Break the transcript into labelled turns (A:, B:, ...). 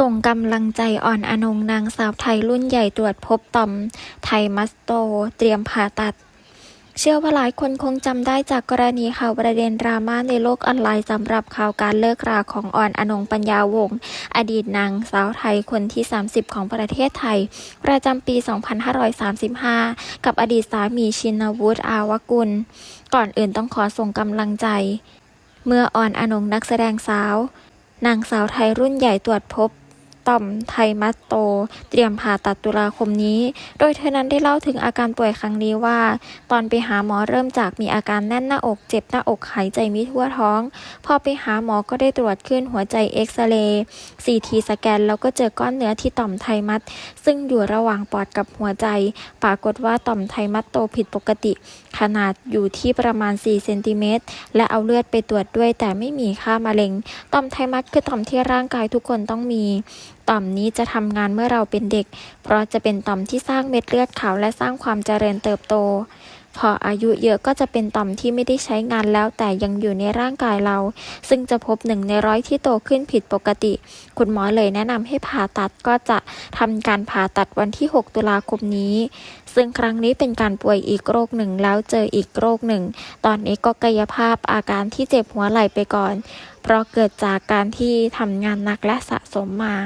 A: ส่งกำลังใจอ่อนอนงนางสาวไทยรุ่นใหญ่ตรวจพบต่อมไทมัสโต เตรียมผ่าตัด เชื่อว่าหลายคนคงจำได้จากกรณีข่าวประเด็นดราม่าในโลกออนไลน์สำหรับข่าวการเลิกราของอ่อนอนงปัญญาวงศ์อดีตนางสาวไทยคนที่ 30 ของประเทศไทย ประจำปี 2535 กับอดีตสามีชินวุฒิอาวกุล ก่อนอื่นต้องขอส่งกำลังใจ เมื่ออ่อนอนงนักแสดงสาวนางสาวไทยรุ่นใหญ่ตรวจพบ ต่อมไทมัสโต เตรียมผ่าตัดตุลาคมนี้ โดยเธอนั้นได้เล่าถึงอาการป่วยครั้งนี้ว่า ตอนไปหาหมอเริ่มจากมีอาการแน่นหน้าอกเจ็บหน้าอกหายใจไม่ทั่วท้อง พอไปหาหมอก็ได้ตรวจขึ้นหัวใจเอ็กซเรย์ซีทีสแกนแล้วก็เจอก้อนเนื้อที่ต่อมไทมัสซึ่งอยู่ระหว่างปอดกับหัวใจ ปรากฏว่าต่อมไทมัสโตผิดปกติ ขนาดอยู่ที่ประมาณ4เซนติเมตรและเอาเลือดไปตรวจด้วยแต่ไม่มีค่ามะเร็ง ต่อมไทมัสคือต่อมที่ร่างกายทุกคนต้องมี ต่อมนี้จะทำงานเมื่อเราเป็นเด็ก เพราะจะเป็นต่อมที่สร้างเม็ดเลือดขาวและสร้างความเจริญเติบโต พออายุเยอะก็จะเป็นต่อมที่ไม่ได้ใช้งานแล้วแต่ยังอยู่ในร่างกายเรา ซึ่งจะพบหนึ่งในร้อยที่โตขึ้นผิดปกติ คุณหมอเลยแนะนำให้ผ่าตัดก็จะทำการผ่าตัดวันที่ 6 ตุลาคมนี้ ซึ่งครั้งนี้เป็นการป่วยอีกโรคหนึ่งแล้วเจออีกโรคหนึ่ง ตอนนี้ก็กายภาพอาการที่เจ็บหัวไหล่ไปก่อน เพราะเกิดจากการที่ทำงานหนักและสะสมมา